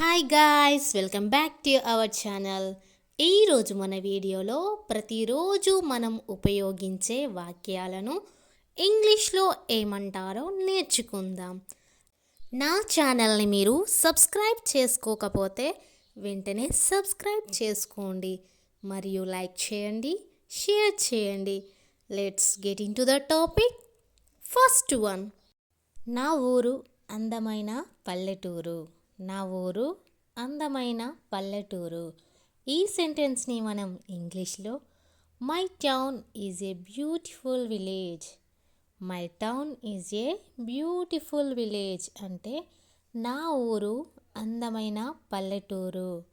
Hi guys welcome back to our channel ఈరోజు మన వీడియోలో ప్రతిరోజు మనం ఉపయోగించే వాక్యాలను ఇంగ్లీష్లో ఏమంటారో నేర్చుకుందాం. నా ఛానల్ని మీరు సబ్స్క్రైబ్ చేసుకోకపోతే వెంటనే సబ్స్క్రైబ్ చేసుకోండి. మరియు లైక్ చేయండి షేర్ చేయండి. Let's get into the topic first one నా ఊరు అందమైన పల్లెటూరు. నా ఊరు అందమైన పల్లెటూరు. ఈ సెంటెన్స్ని మనం ఇంగ్లీష్లో my town is a beautiful village. My town is a beautiful village అంటే నా ఊరు అందమైన పల్లెటూరు.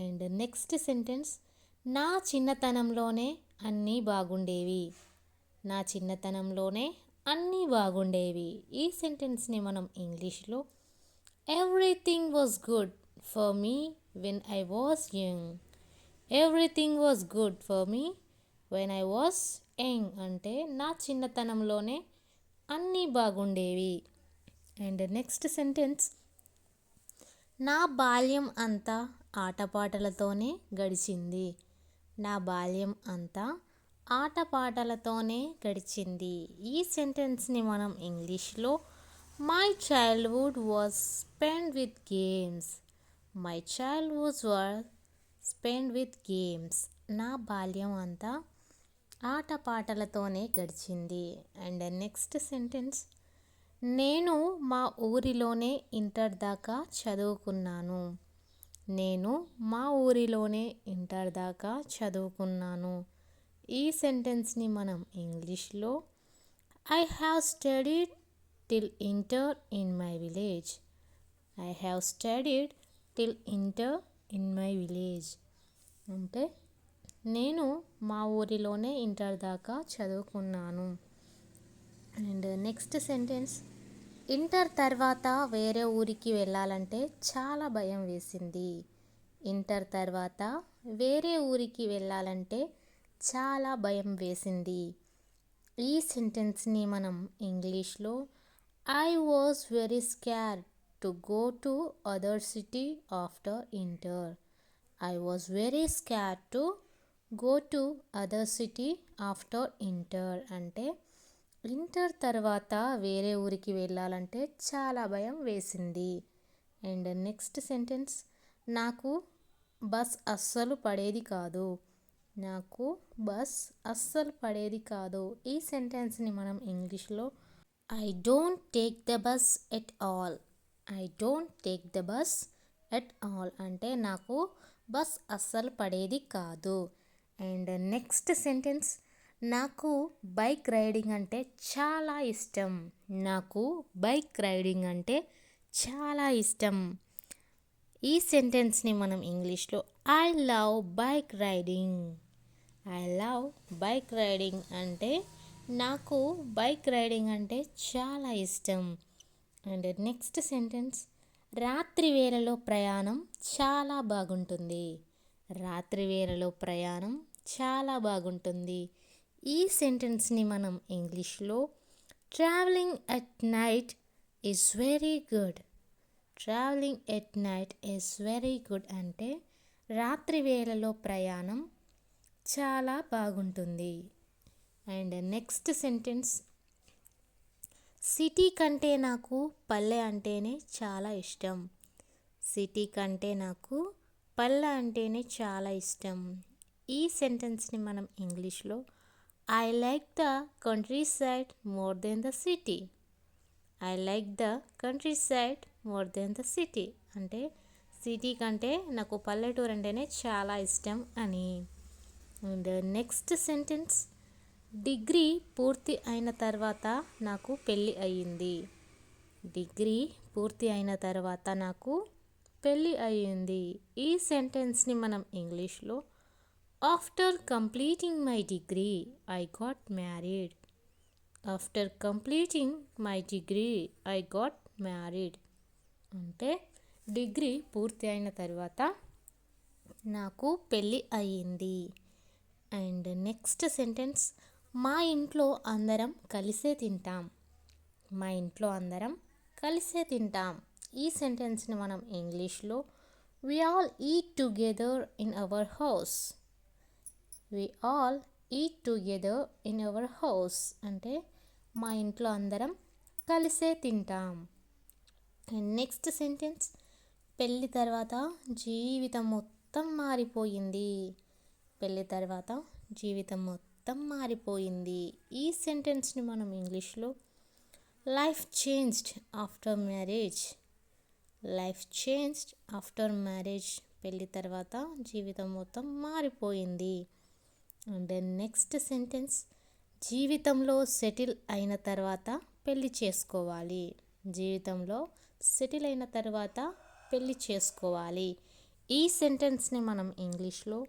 అండ్ నెక్స్ట్ సెంటెన్స్ నా చిన్నతనంలోనే అన్నీ బాగుండేవి. నా చిన్నతనంలోనే అన్నీ బాగుండేవి. ఈ సెంటెన్స్ని మనం ఇంగ్లీష్లో everything was good for me when I was young everything was good for me when I was young అంటే నా చిన్నతనంలోనే అన్నీ బాగుండేవి. అండ్ నెక్స్ట్ సెంటెన్స్ నా బాల్యం అంతా ఆటపాటలతోనే గడిచింది. నా బాల్యం అంతా ఆటపాటలతోనే గడిచింది. ఈ సెంటెన్స్ని మనం ఇంగ్లీష్లో my childhood was spend with games my child was spend with games నా బాల్యం అంతా ఆటపాటలతోనే గడిచింది. అండ్ నెక్స్ట్ సెంటెన్స్ నేను మా ఊరిలోనే ఇంటర్ దాకా చదువుకున్నాను. నేను మా ఊరిలోనే ఇంటర్ దాకా చదువుకున్నాను. ఈ సెంటెన్స్ని మనం ఇంగ్లీష్లో I have studied till inter in my village I have studied till inter in my village అంటే నేను మా ఊరిలోనే ఇంటర్ దాకా చదువుకున్నాను. అండ్ నెక్స్ట్ సెంటెన్స్ ఇంటర్ తర్వాత వేరే ఊరికి వెళ్ళాలంటే చాలా భయం వేసింది. ఇంటర్ తర్వాత వేరే ఊరికి వెళ్ళాలంటే చాలా భయం వేసింది. ఈ సెంటెన్స్ని మనం ఇంగ్లీష్లో I was very scare to go to other city after inter I was very scare to go to other city after inter అంటే ఇంటర్ తర్వాత వేరే ఊరికి వెళ్ళాలంటే చాలా భయం వేసింది. అండ్ నెక్స్ట్ సెంటెన్స్ నాకు బస్ అస్సలు పడేది కాదు. నాకు బస్ అస్సలు పడేది కాదు. ఈ సెంటెన్స్ని మనం ఇంగ్లీష్లో I don't take the bus at all I don't take the bus at all అంటే నాకు బస్ అస్సలు పడేది కాదు. అండ్ నెక్స్ట్ సెంటెన్స్ నాకు బైక్ రైడింగ్ అంటే చాలా ఇష్టం. నాకు బైక్ రైడింగ్ అంటే చాలా ఇష్టం. ఈ సెంటెన్స్ని మనం ఇంగ్లీష్లో I love bike riding I love bike riding అంటే నాకు బైక్ రైడింగ్ అంటే చాలా ఇష్టం. అండ్ నెక్స్ట్ సెంటెన్స్ రాత్రి వేళలో ప్రయాణం చాలా బాగుంటుంది. రాత్రి వేళలో ప్రయాణం చాలా బాగుంటుంది. ఈ సెంటెన్స్ని మనం ఇంగ్లీష్లో travelling at night is very good. Travelling at night is very good అంటే రాత్రి వేళలో ప్రయాణం చాలా బాగుంటుంది. అండ్ నెక్స్ట్ సెంటెన్స్ సిటీ కంటే నాకు పల్లె అంటేనే చాలా ఇష్టం. సిటీ కంటే నాకు పల్లె అంటేనే చాలా ఇష్టం. ఈ సెంటెన్స్ని మనం ఇంగ్లీష్లో I like the countryside more than the city I like the countryside more than the city అంటే సిటీ కంటే నాకు పల్లెటూరు అంటేనే చాలా ఇష్టం అని. అండ్ నెక్స్ట్ సెంటెన్స్ డిగ్రీ పూర్తి అయిన తర్వాత నాకు పెళ్ళి అయ్యింది. డిగ్రీ పూర్తి అయిన తర్వాత నాకు పెళ్ళి అయ్యింది. ఈ సెంటెన్స్ని మనం ఇంగ్లీష్లో after completing my degree I got married. After completing my degree I got married. అంటే డిగ్రీ పూర్తి అయిన తర్వాత నాకు పెళ్ళి అయ్యింది. అండ్ నెక్స్ట్ సెంటెన్స్ మా ఇంట్లో అందరం కలిసే తింటాం. మా ఇంట్లో అందరం కలిసే తింటాం. ఈ సెంటెన్స్ని మనం ఇంగ్లీష్లో we all eat together in our house we all eat together in our house అంటే మా ఇంట్లో అందరం కలిసే తింటాం. అండ్ నెక్స్ట్ సెంటెన్స్ పెళ్ళి తర్వాత జీవితం మొత్తం మారిపోయింది. పెళ్ళి తర్వాత జీవితం మొత్తం మారిపోయింది. ఈ సెంటెన్స్ని మనం ఇంగ్లీష్లో life changed after marriage life changed after marriage పెళ్ళి తర్వాత జీవితం మొత్తం మారిపోయింది. అండ్ నెక్స్ట్ సెంటెన్స్ జీవితంలో సెటిల్ అయిన తర్వాత పెళ్ళి చేసుకోవాలి. జీవితంలో సెటిల్ అయిన తర్వాత పెళ్ళి చేసుకోవాలి. ఈ సెంటెన్స్ని మనం ఇంగ్లీష్లో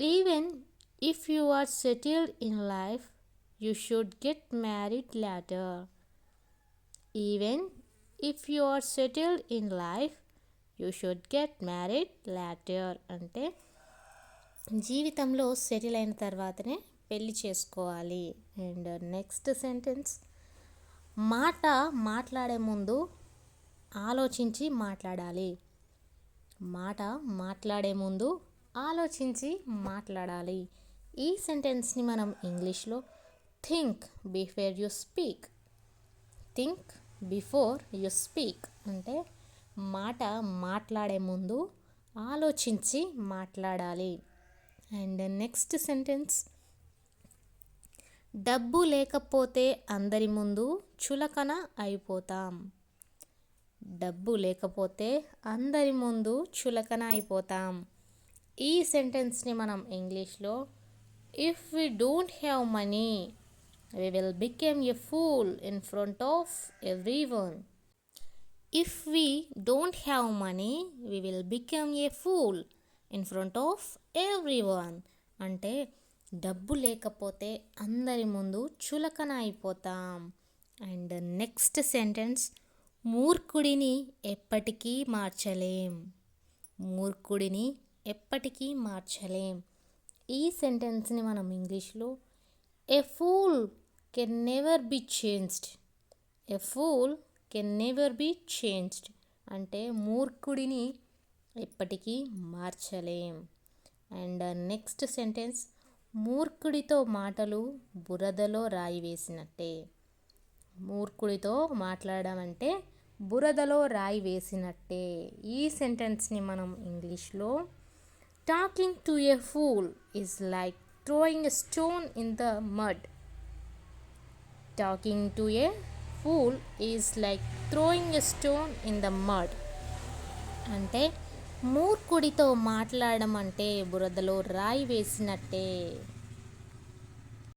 even if you are settled in life you should get married later even if you are settled in life you should get married later అంటే జీవితంలో సెటిల్ అయిన తర్వాతనే పెళ్ళి చేసుకోవాలి. అండ్ నెక్స్ట్ సెంటెన్స్ మాట మాట్లాడే ముందు ఆలోచించి మాట్లాడాలి. మాట మాట్లాడే ముందు ఆలోచించి మాట్లాడాలి. ఈ సెంటెన్స్ని మనం ఇంగ్లీష్లో think before you speak. Think before you speak అంటే మాట మాట్లాడే ముందు ఆలోచించి మాట్లాడాలి. అండ్ నెక్స్ట్ సెంటెన్స్ డబ్బు లేకపోతే అందరి ముందు చులకన అయిపోతాం. డబ్బు లేకపోతే అందరి ముందు చులకన అయిపోతాం. ఈ సెంటెన్స్ని మనం ఇంగ్లీష్లో if we don't have money we will become a fool in front of everyone if we don't have money we will become a fool in front of everyone అంటే డబ్బు లేకపోతే అందరి ముందు చులకన అయిపోతాం. అండ్ నెక్స్ట్ సెంటెన్స్ మూర్ఖుడిని ఎప్పటికీ మార్చలేం. మూర్ఖుడిని ఎప్పటికీ మార్చలేం. ఈ సెంటెన్స్ని మనం ఇంగ్లీష్లో a fool can never be changed a fool can never be changed అంటే మూర్ఖుడిని ఎప్పటికీ మార్చలేం. అండ్ నెక్స్ట్ సెంటెన్స్ మూర్ఖుడితో మాటలు బురదలో రాయి వేసినట్టే. మూర్ఖుడితో మాట్లాడడం అంటే బురదలో రాయి వేసినట్టే. ఈ సెంటెన్స్ని మనం ఇంగ్లీష్లో talking to a fool is like throwing a stone in the mud talking to a fool is like throwing a stone in the mud అంటే మూర్ఖుడితో మాట్లాడడం అంటే బురదలో రాయి వేసినట్టే.